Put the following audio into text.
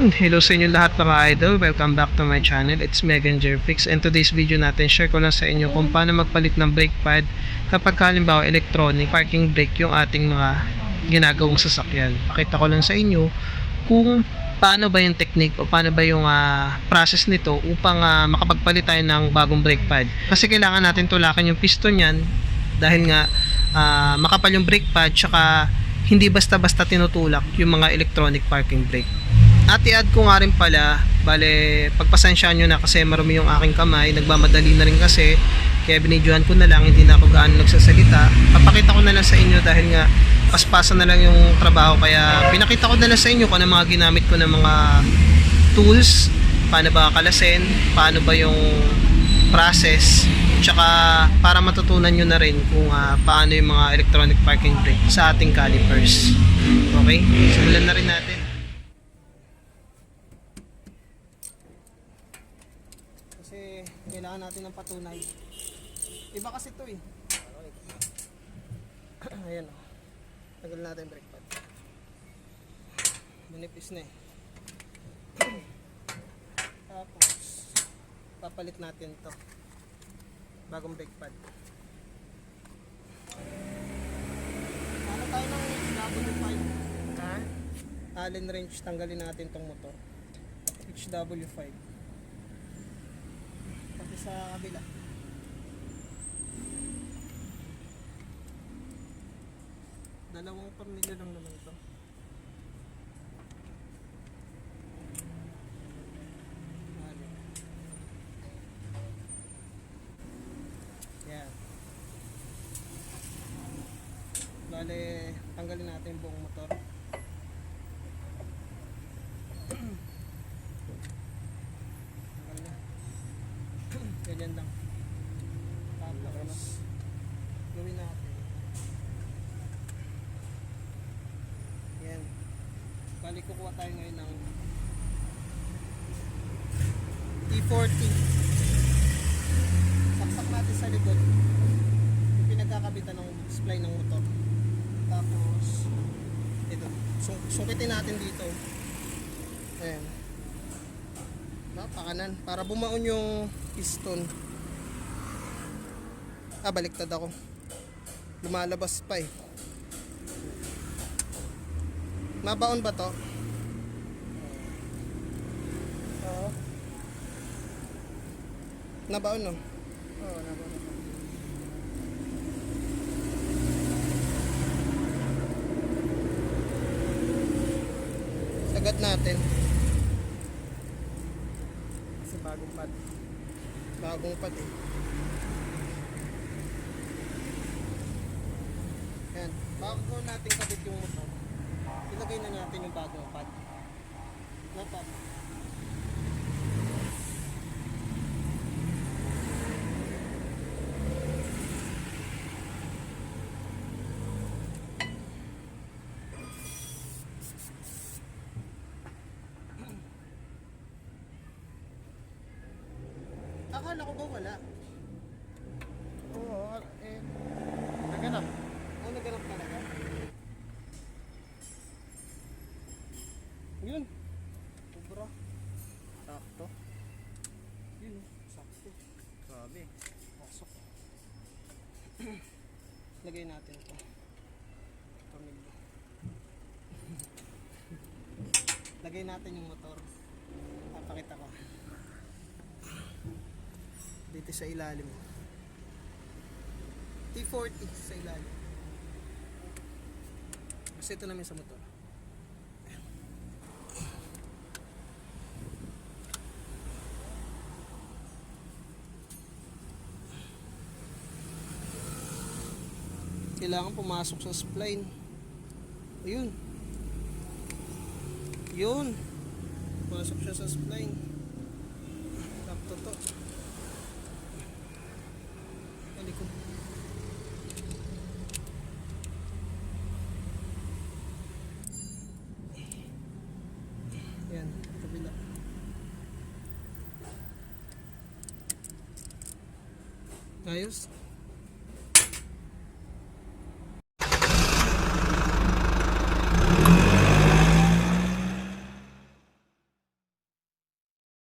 Hello sa inyo lahat mga idol, welcome back to my channel, it's Megan Jerfix and today's video natin share ko lang sa inyo kung paano magpalit ng brake pad kapag halimbawa electronic parking brake yung ating mga ginagawang sasakyan. Pakita ko lang sa inyo kung paano ba yung technique o paano ba yung ah, process nito upang ah, makapagpalit tayo ng bagong brake pad. Kasi kailangan natin tulakan yung piston yan dahil nga ah, makapal yung brake pad tsaka hindi basta-basta tinutulak yung mga electronic parking brake. At i-add ko nga rin pala, bale, pagpasensyaan nyo na kasi marumi yung aking kamay, nagmamadali na rin kasi, kaya binidyohan ko na lang, hindi na ako gaano nagsasalita. Papakita ko na lang sa inyo dahil nga paspasan na lang yung trabaho, kaya pinakita ko na lang sa inyo kung ano mga ginamit ko ng mga tools, paano ba kalasin, paano ba yung process, tsaka para matutunan nyo na rin kung ah, paano yung mga electronic parking brake sa ating calipers. Okay? Simulan na rin natin. Kasi kailangan natin ng patunay. Iba kasi to eh. Ayan o. Tagal natin yung brake pad. Manipis na eh. Tapos, papalit natin to. Bagong brake pad. Ano tayo ng HW5? Ha? Allen wrench, tanggalin natin tong motor. HW5 pati sa kabila. Dalawang tornilyo lang naman ito. Yan. Bale, tanggalin natin buong motor. Tanggal na. Ganyan lang. Tapos, gawin natin. Yan. Balik kukuha tayo ngayon ng T40. Saksak natin sa likod. Yung pinagkakabitan ng spline ng motor. Tapos, ito. Sung natin dito. Ayan. Napakanan. Para bumaon yung piston. Ah, baliktad ako. Lumalabas pa eh. Mabaon ba to? Oo. Nabaon no? Oo, nabaon. Sagat natin. Bagong pad. Bagong pad eh. Yan. Bago natin kabit yung motor, ilagay na natin yung bagong pad. No Akala ko ba wala? Oo, eh, naganap. Ano naganap talaga? Yun. Sobra. Sakto. Yun. Sakto. Grabe. Pasok. Lagay natin ito. Pamilya. Lagay natin yung motor. Papakita ko. Dito sa ilalim. T40 sa ilalim. Kasi ito namin sa motor. kailangan pumasok sa spline. Ayun. Yun. Pumasok siya sa spline. Sakto to. Yan, kabila. Ayos.